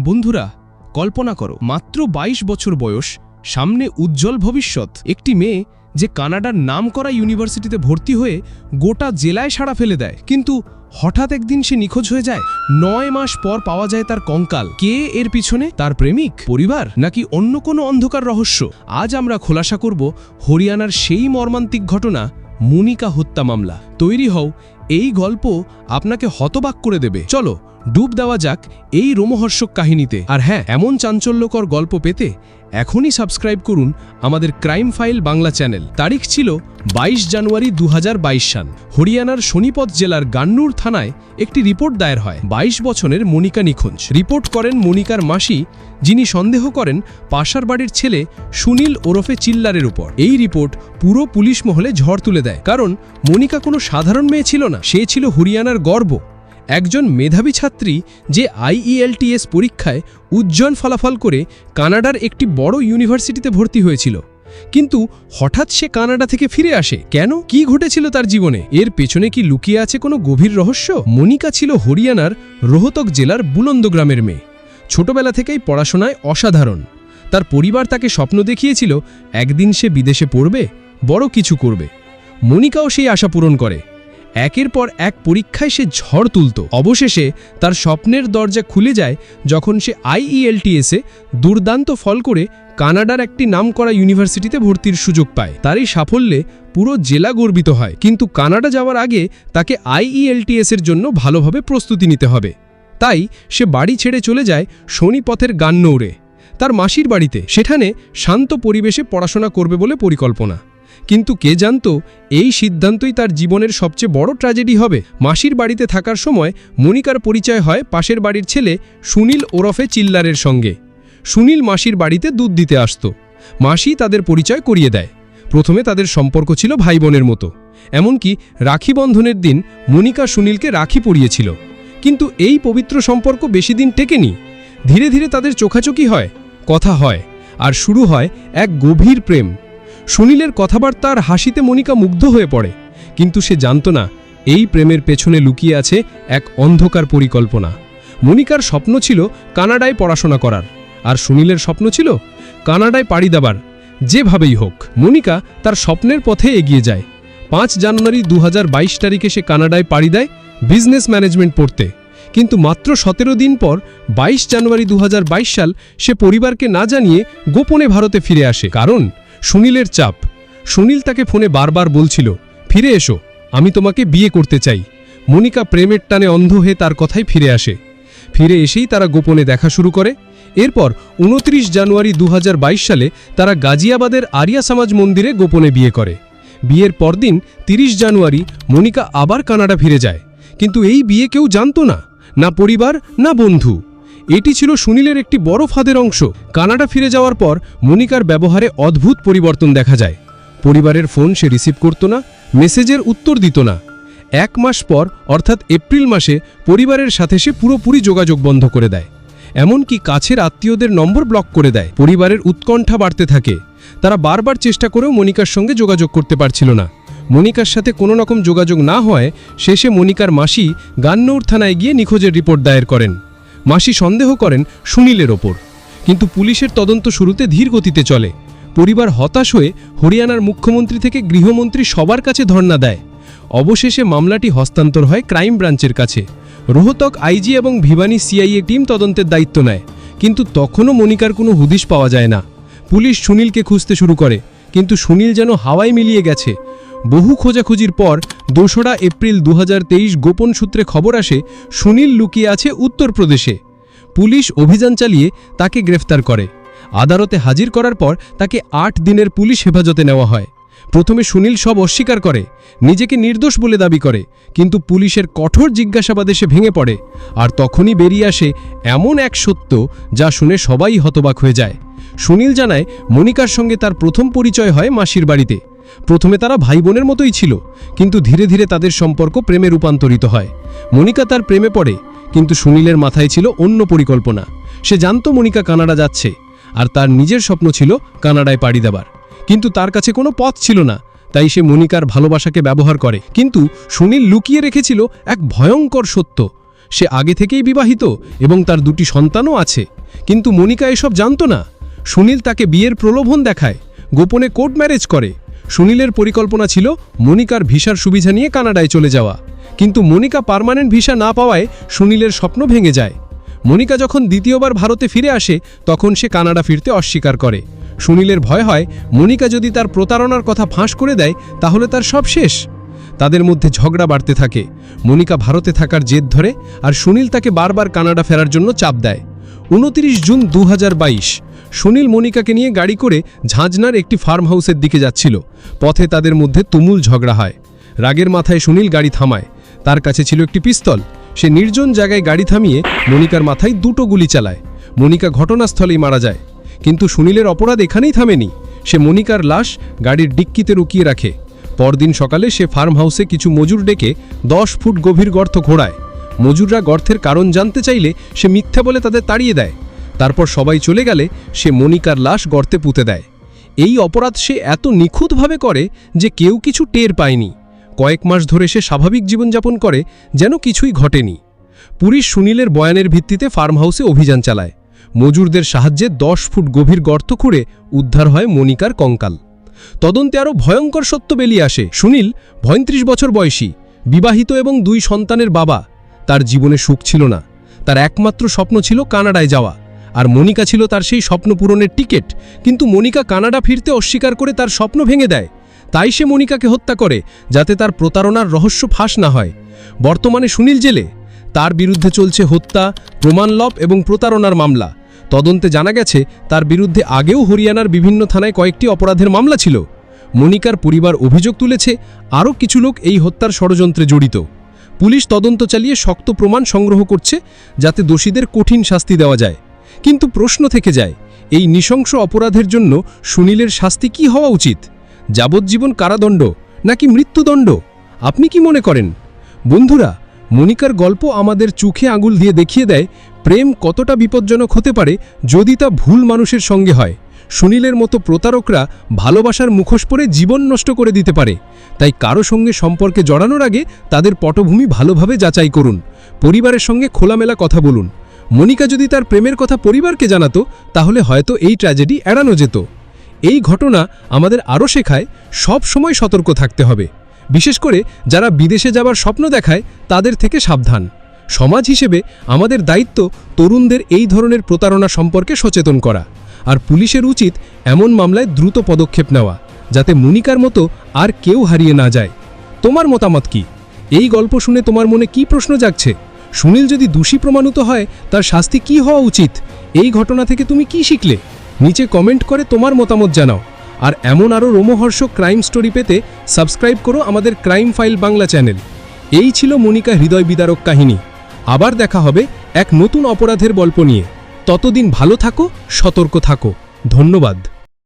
বন্ধুরা, কল্পনা করো, মাত্র ২২ বছর বয়স, সামনে উজ্জ্বল ভবিষ্যৎ। একটি মেয়ে যে কানাডার নামকরা ইউনিভার্সিটিতে ভর্তি হয়ে গোটা জেলায় সাড়া ফেলে দেয়। কিন্তু হঠাৎ একদিন সে নিখোঁজ হয়ে যায়, নয় মাস পর পাওয়া যায় তার কঙ্কাল। কে এর পিছনে? তার প্রেমিক? পরিবার? নাকি অন্য কোনো অন্ধকার রহস্য? আজ আমরা খোলাসা করব হরিয়ানার সেই মর্মান্তিক ঘটনা, মুনিকা হত্যা মামলা। তৈরি হও, এই গল্প আপনাকে হতবাক করে দেবে। চলো, ডুব দেওয়া যাক এই রোমহর্ষক কাহিনীতে। আর হ্যাঁ এমন চাঞ্চল্যকর গল্প পেতে এখনই সাবস্ক্রাইব করুন আমাদের ক্রাইম ফাইল বাংলা চ্যানেল। তারিখ ছিল বাইশ জানুয়ারি দু সাল। হরিয়ানার শনিপথ জেলার গান্নুর থানায় একটি রিপোর্ট দায়ের হয়। ২২ বছরের মনিকা নিখোঁজ। রিপোর্ট করেন মনিকার মাসি, যিনি সন্দেহ করেন পাশার বাড়ির ছেলে সুনীল ওরফে চিল্লারের উপর। এই রিপোর্ট পুরো পুলিশ মহলে ঝড় তুলে দেয়। কারণ মনিকা কোনো সাধারণ মেয়ে ছিল না, সে ছিল হরিয়ানার গর্ব। একজন মেধাবী ছাত্রী যে আইইএলটিএস পরীক্ষায় উজ্জ্বল ফলাফল করে কানাডার একটি বড় ইউনিভার্সিটিতে ভর্তি হয়েছিল। কিন্তু হঠাৎ সে কানাডা থেকে ফিরে আসে। কেন? কি ঘটেছিল তার জীবনে? এর পেছনে কি লুকিয়ে আছে কোনো গভীর রহস্য? মনিকা ছিল হরিয়ানার রোহতক জেলার বুলন্দ গ্রামের মেয়ে। ছোটবেলা থেকেই পড়াশোনায় অসাধারণ। তার পরিবার তাকে স্বপ্ন দেখিয়েছিল, একদিন সে বিদেশে পড়বে, বড় কিছু করবে। মনিকাও সেই আশা পূরণ করে। একের পর এক পরীক্ষায় সে ঝড় তুলত। অবশেষে তার স্বপ্নের দরজা খুলে যায় যখন সে আইইএলটিএসে দুর্দান্ত ফল করে কানাডার একটি নামকরা ইউনিভার্সিটিতে ভর্তির সুযোগ পায়। তার এই সাফল্যে পুরো জেলা গর্বিত হয়। কিন্তু কানাডা যাওয়ার আগে তাকে আইইএলটিএস এর জন্য ভালোভাবে প্রস্তুতি নিতে হবে। তাই সে বাড়ি ছেড়ে চলে যায় শনিপথের গান্নৌরে। তার মাসির বাড়িতে। সেখানে শান্ত পরিবেশে পড়াশোনা করবে বলে পরিকল্পনা। কিন্তু কে জানত, এই সিদ্ধান্তই তার জীবনের সবচেয়ে বড় ট্র্যাজেডি হবে। মাসির বাড়িতে থাকার সময় মনিকার পরিচয় হয় পাশের বাড়ির ছেলে সুনীল ওরফে চিল্লারের সঙ্গে। সুনীল মাসির বাড়িতে দুধ দিতে আসত। মাসি তাদের পরিচয় করিয়ে দেয়। প্রথমে তাদের সম্পর্ক ছিল ভাই বোনের মতো। এমনকি রাখি বন্ধনের দিন মনিকা সুনীলকে রাখি পরিয়েছিল। কিন্তু এই পবিত্র সম্পর্ক বেশি দিন টেকেনি। ধীরে ধীরে তাদের চোখাচোখি হয়, কথা হয়, আর শুরু হয় এক গভীর প্রেম। সুনীলের কথাবার্তা আর হাসিতে মনিকা মুগ্ধ হয়ে পড়ে। কিন্তু সে জানত না, এই প্রেমের পেছনে লুকিয়ে আছে এক অন্ধকার পরিকল্পনা। মনিকার স্বপ্ন ছিল কানাডায় পড়াশোনা করার। আর সুনীলের স্বপ্ন ছিল কানাডায় পাড়ি দেবার। যেভাবেই হোক, মনিকা তার স্বপ্নের পথে এগিয়ে যায়। পাঁচ জানুয়ারি দু হাজার বাইশ তারিখে সে কানাডায় পাড়ি দেয় বিজনেস ম্যানেজমেন্ট পড়তে। কিন্তু মাত্র সতেরো দিন পর ২২ জানুয়ারি দু হাজার বাইশ সাল সে পরিবারকে না জানিয়ে গোপনে ভারতে ফিরে আসে। কারণ সুনীলের চাপ। সুনীল তাকে ফোনে বারবার বলছিল, ফিরে এসো, আমি তোমাকে বিয়ে করতে চাই। মনিকা প্রেমের টানে অন্ধ হয়ে তার কথাই ফিরে আসে। ফিরে এসেই তারা গোপনে দেখা শুরু করে। এরপর উনত্রিশ জানুয়ারি দু হাজার বাইশ সালে তারা গাজিয়াবাদের আরিয়া সমাজ মন্দিরে গোপনে বিয়ে করে। বিয়ের পরদিন ৩০ জানুয়ারি মনিকা আবার কানাডা ফিরে যায়। কিন্তু এই বিয়ে কেউ জানত না না পরিবার, না বন্ধু। এটি ছিল সুনীলের একটি বড় ফাঁদের অংশ। কানাডা ফিরে যাওয়ার পর মনিকার ব্যবহারে অদ্ভুত পরিবর্তন দেখা যায়। পরিবারের ফোন সে রিসিভ করত না, মেসেজের উত্তর দিত না। এক মাস পর, অর্থাৎ এপ্রিল মাসে, পরিবারের সাথে সে পুরোপুরি যোগাযোগ বন্ধ করে দেয়। এমনকি কাছের আত্মীয়দের নম্বর ব্লক করে দেয়। পরিবারের উৎকণ্ঠা বাড়তে থাকে। তারা বারবার চেষ্টা করেও মনিকার সঙ্গে যোগাযোগ করতে পারছিল না। মনিকার সাথে কোনো রকম যোগাযোগ না হয় শেষে মনিকার মাসি গান্নৌর থানায় গিয়ে নিখোঁজের রিপোর্ট দায়ের করেন। মাসি সন্দেহ করেন সুনীলের ওপর। কিন্তু পুলিশের তদন্ত শুরুতে ধীর গতিতে চলে। পরিবার হতাশ হয়ে হরিয়ানার মুখ্যমন্ত্রী থেকে গৃহমন্ত্রী সবার কাছে ধর্ণা দেয়। অবশেষে মামলাটি হস্তান্তর হয় ক্রাইম ব্রাঞ্চের কাছে। রোহতক, আইজি এবং ভিবানি সিআইএ টিম তদন্তের দায়িত্ব নেয়। কিন্তু তখনও মনিকার কোনো হুদিশ পাওয়া যায় না। পুলিশ সুনীলকে খুঁজতে শুরু করে। কিন্তু সুনীল যেন হাওয়ায় মিলিয়ে গেছে। বহু খোঁজাখুঁজির পর দোসরা এপ্রিল দু হাজার তেইশ গোপন সূত্রে খবর আসে, সুনীল লুকিয়ে আছে উত্তরপ্রদেশে। পুলিশ অভিযান চালিয়ে তাকে গ্রেফতার করে। আদালতে হাজির করার পর তাকে আট দিনের পুলিশ হেফাজতে নেওয়া হয়। প্রথমে সুনীল সব অস্বীকার করে, নিজেকে নির্দোষ বলে দাবি করে, কিন্তু পুলিশের কঠোর জিজ্ঞাসাবাদে সে ভেঙে পড়ে। আর তখনই বেরিয়ে আসে এমন এক সত্য যা শুনে সবাই হতবাক হয়ে যায়। সুনীল জানায় মনিকার সঙ্গে তার প্রথম পরিচয় হয় মাসির বাড়িতে। প্রথমে তারা ভাই বোনের মতোই ছিল, কিন্তু ধীরে ধীরে তাদের সম্পর্ক প্রেমে রূপান্তরিত হয়। মনিকা তার প্রেমে পড়ে, কিন্তু সুনীলের মাথায় ছিল অন্য পরিকল্পনা। সে জানতো মনিকা কানাডা যাচ্ছে, আর তার নিজের স্বপ্ন ছিল কানাডায় পাড়ি দেবার। কিন্তু তার কাছে কোনো পথ ছিল না, তাই সে মনিকার ভালোবাসাকে ব্যবহার করে। কিন্তু সুনীল লুকিয়ে রেখেছিল এক ভয়ঙ্কর সত্য। সে আগে থেকেই বিবাহিত এবং তার দুটি সন্তানও আছে, কিন্তু মনিকা এসব জানত না। সুনীল তাকে বিয়ের প্রলোভন দেখায়, গোপনে কোর্ট ম্যারেজ করে সুনীলের পরিকল্পনা ছিল মনিকার ভিসার সুবিধা নিয়ে কানাডায় চলে যাওয়া। কিন্তু মনিকা পার্মানেন্ট ভিসা না পাওয়ায় সুনীলের স্বপ্ন ভেঙে যায়। মনিকা যখন দ্বিতীয়বার ভারতে ফিরে আসে, তখন সে কানাডা ফিরতে অস্বীকার করে। সুনীলের ভয় হয়, মনিকা যদি তার প্রতারণার কথা ফাঁস করে দেয়, তাহলে তার সব শেষ। তাদের মধ্যে ঝগড়া বাড়তে থাকে। মনিকা ভারতে থাকার জেদ ধরে, আর সুনীল তাকে বারবার কানাডা ফেরার জন্য চাপ দেয়। উনতিরিশ জুন দু হাজার বাইশ, সুনীল মনিকাকে নিয়ে গাড়ি করে ঝাঁঝনার একটি ফার্ম হাউসের দিকে যাচ্ছিল। পথে তাদের মধ্যে তুমুল ঝগড়া হয়। রাগের মাথায় সুনীল গাড়ি থামায়। তার কাছে ছিল একটি পিস্তল। সে নির্জন জায়গায় গাড়ি থামিয়ে মনিকার মাথায় দুটো গুলি চালায়। মনিকা ঘটনাস্থলেই মারা যায়। কিন্তু সুনীলের অপরাধ এখানেই থামেনি। সে মনিকার লাশ গাড়ির ডিক্কিতে রুকিয়ে রাখে। পরদিন সকালে সে ফার্ম হাউসে কিছু মজুর ডেকে দশ ফুট গভীর গর্ত ঘোড়ায় মজুররা গর্তের কারণ জানতে চাইলে সে মিথ্যা বলে তাদের তাড়িয়ে দেয়। তারপর সবাই চলে গেলে সে মনিকার লাশ গর্তে পুঁতে দেয়। এই অপরাধ সে এত নিখুঁতভাবে করে যে কেউ কিছু টের পায়নি। কয়েক মাস ধরে সে স্বাভাবিক জীবনযাপন করে, যেন কিছুই ঘটেনি। পুলিশ সুনীলের বয়ানের ভিত্তিতে ফার্ম হাউসে অভিযান চালায়। মজুরদের সাহায্যে দশ ফুট গভীর গর্ত খুঁড়ে উদ্ধার হয় মনিকার কঙ্কাল। তদন্তে আরও ভয়ঙ্কর সত্য বেরিয়ে আসে। সুনীল, পঁয়ত্রিশ বছর বয়সী, বিবাহিত এবং দুই সন্তানের বাবা। তার জীবনে সুখ ছিল না। তার একমাত্র স্বপ্ন ছিল কানাডায় যাওয়া। আর মনিকা ছিল তার সেই স্বপ্ন পূরণের টিকিট। কিন্তু মনিকা কানাডা ফিরতে অস্বীকার করে তার স্বপ্ন ভেঙে দেয়। তাই সে মনিকাকে হত্যা করে, যাতে তার প্রতারণার রহস্য ফাঁস না হয়। বর্তমানে সুনীল জেলে। তার বিরুদ্ধে চলছে হত্যা প্রমাণলপ এবং প্রতারণার মামলা। তদন্তে জানা গেছে, তার বিরুদ্ধে আগেও হরিয়ানার বিভিন্ন থানায় কয়েকটি অপরাধের মামলা ছিল। মনিকার পরিবার অভিযোগ তুলেছে, আরও কিছু লোক এই হত্যার ষড়যন্ত্রে জড়িত। পুলিশ তদন্ত চালিয়ে শক্ত প্রমাণ সংগ্রহ করছে যাতে দোষীদের কঠিন শাস্তি দেওয়া যায়। কিন্তু প্রশ্ন থেকে যায়, এই নৃশংস অপরাধের জন্য সুনীলের শাস্তি কি হওয়া উচিত? যাবজ্জীবন কারাদণ্ড নাকি মৃত্যুদণ্ড? আপনি কি মনে করেন? বন্ধুরা মনিকার গল্প আমাদের চোখে আঙুল দিয়ে দেখিয়ে দেয়, প্রেম কতটা বিপজ্জনক হতে পারে যদি তা ভুল মানুষের সঙ্গে হয়। সুনীলের মতো প্রতারকরা ভালোবাসার মুখোশ পরে জীবন নষ্ট করে দিতে পারে। তাই কারও সঙ্গে সম্পর্কে জড়ানোর আগে তাদের পটভূমি ভালোভাবে যাচাই করুন। পরিবারের সঙ্গে খোলামেলা কথা বলুন। মনিকা যদি তার প্রেমের কথা পরিবারকে জানাতো, তাহলে হয়তো এই ট্র্যাজেডি এড়ানো যেত। এই ঘটনা আমাদের আরও শেখায়, সব সময় সতর্ক থাকতে হবে। বিশেষ করে যারা বিদেশে যাবার স্বপ্ন দেখায়, তাদের থেকে সাবধান। সমাজ হিসেবে আমাদের দায়িত্ব তরুণদের এই ধরনের প্রতারণা সম্পর্কে সচেতন করা। আর পুলিশের উচিত এমন মামলায় দ্রুত পদক্ষেপ নেওয়া, যাতে মনিকার মতো আর কেউ হারিয়ে না যায়। তোমার মতামত কি? এই গল্প শুনে তোমার মনে কি প্রশ্ন জাগছে? সুনীল যদি দোষী প্রমাণিত হয়, তার শাস্তি কি হওয়া উচিত? এই ঘটনা থেকে তুমি কি শিখলে? নিচে কমেন্ট করে তোমার মতামত জানাও। আর এমন আরও রোমহর্ষক ক্রাইম স্টোরি পেতে সাবস্ক্রাইব করো আমাদের ক্রাইম ফাইল বাংলা চ্যানেল। এই ছিল মনিকা হৃদয় বিদারক কাহিনী। আবার দেখা হবে এক নতুন অপরাধের গল্প নিয়ে। ততদিন ভালো থাকো সতর্ক থাকো। ধন্যবাদ।